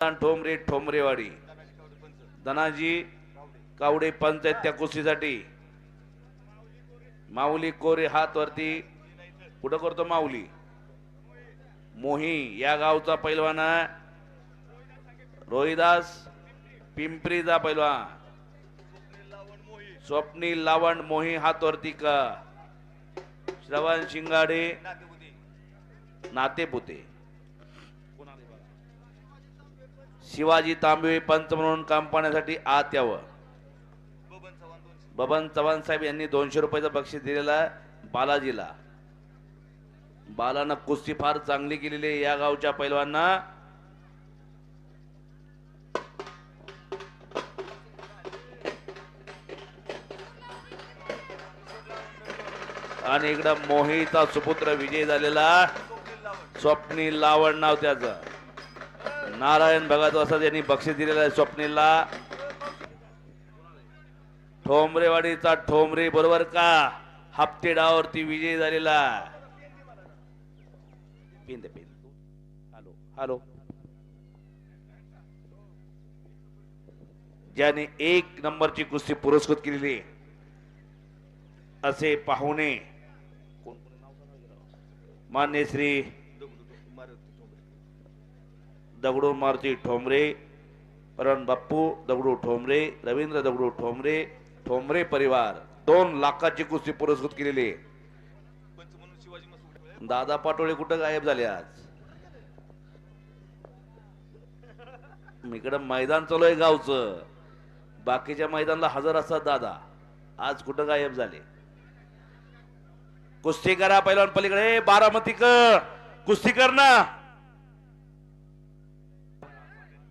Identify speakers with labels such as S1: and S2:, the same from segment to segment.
S1: ठोंबरे ठोंबरेवाडी. धनाजी कावडे पंचायत त्या कुस्तीसाठी. माऊली कोरे हात वरती. कुठं करतो माऊली? मोही या गावचा पैलवान रोहिदास पिंपरीचा पैलवान. स्वप्नील लावण मोही हात वरती का? श्रवण शिंगाडे. नातेपुते. शिवाजी तांबे पंच म्हणून काम पाहण्यासाठी आत यावं. बबन चव्हाण साहेब यांनी दोनशे रुपयाचं बक्षीस दिलेलं आहे बालाजीला. बालानं कुस्ती फार चांगली केलेली आहे या गावच्या पैलवांना. आणि इकडं मोहिता सुपुत्र विजय झालेला. स्वप्नी लावण नाव त्याचं. नारायण भगत वसत यांनी बक्षीस दिलेलं आहे स्वप्नीलला. ठोंबरेवाडीचा ठोंबरे बरोबर का? हप्ते डावरती विजय झालेला पिंद पिंद. Hello hello. ज्याने एक नंबरची कुस्ती पुरस्कृत केलेली असे पाहुणे. मान्य श्री दगडू मारुती ठोंबरे परण बाप्पू दगडू ठोंबरे रवींद्र दगडू ठोंबरे ठोंबरे परिवार. दोन लाखाची कुस्ती पुरस्कृत केलेली दादा पाटोळे कुठं गायब झाले आज? इकडं मैदान चालू आहे गावचं. बाकीच्या मैदानला हजर असतात दादा. आज कुठं गायब झाले? कुस्ती करा पहिल्या पलीकडे. बारामती कर. कुस्ती कर ना.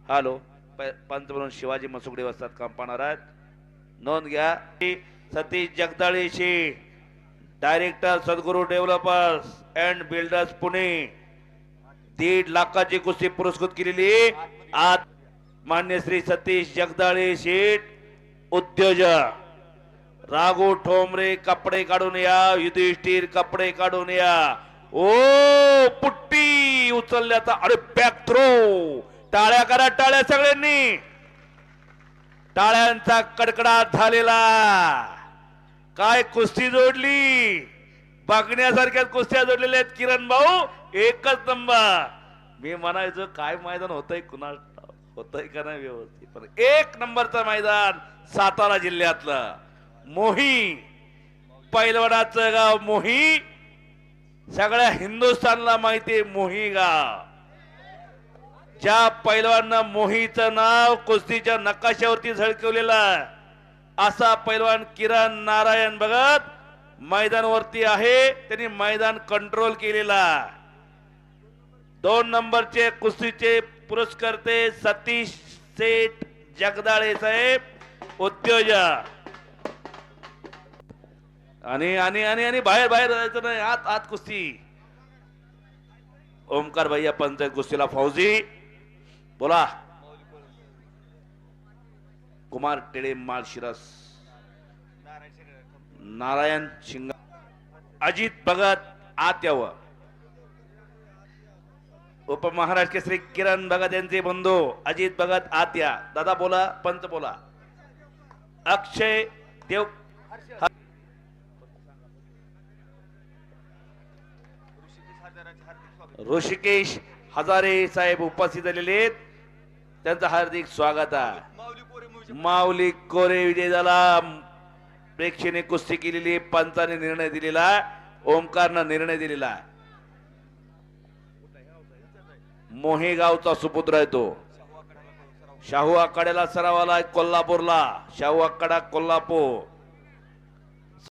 S1: हॅलो प- शिवाजी मसुकडे वस्तात काम पाहणार आहेत. नोंद घ्या. Satish जगदाळेशी director Sadguru developers and builders Pune. दीड लाखाची कुस्ती पुरस्कृत केलेली. आज मान्य श्री सतीश जगदाळे शेठ उद्योजक. राघू ठोंबरे कपडे काढून या. युधिष्ठिर कपडे काढून या. ओ पुट्टी उचलल्याचा अरे बॅक थ्रो टाळ्या करा टाळ्या सगळ्यांनी. टाळ्यांचा कडकडाट झालेला. काय कुस्ती जोडली? बघण्यासारख्या कुस्त्या जोडलेल्या आहेत किरण भाऊ एकच नंबर. मी म्हणायचो काय मैदान होतंय कुणाल होतंय का नाही व्यवस्थित? पण एक नंबरचं मैदान सातारा जिल्ह्यातलं. मोही पैलवाडाचं गाव मोही सगळ्या हिंदुस्थानला माहिती आहे मोही गाव. ज्या पैलवांना मोहीचं नाव कुस्तीच्या नकाशावरती झळकवलेलं आहे असा पैलवान किरण नारायण भगत मैदानवरती आहे. त्यांनी मैदान कंट्रोल केलेला दोन नंबरचे कुस्तीचे पुरस्कर्ते सतीश सेठ जगदाळे साहेब उद्योजक. आणि आणि आणि आणि बाहेर बाहेर जायचं नाही. आत आत कुस्ती. ओमकार भैया पंचायत कुस्तीला फौजी. बोला. कुमार टेळे माळशिरस नारायण शिंगा. अजित भगत आत यावं उपमहाराष्ट्र केसरी किरण भगत यांचे बंधू अजित भगत आत्या. दादा बोला पंच बोला. अक्षय देव ऋषिकेश हजारे साहेब उपस्थित झालेले आहेत. त्यांचं हार्दिक स्वागत आहे. माऊली कोरे विजय झाला. प्रेक्षेने कुस्ती केलेली पंचाने निर्णय दिलेला ओमकारनं निर्णय दिलेला. मोहेगावचा सुपुत्र आहे तो. शाहू आखाड्याला सराव आलाय कोल्हापूरला. शाहू आखाडा कोल्हापूर.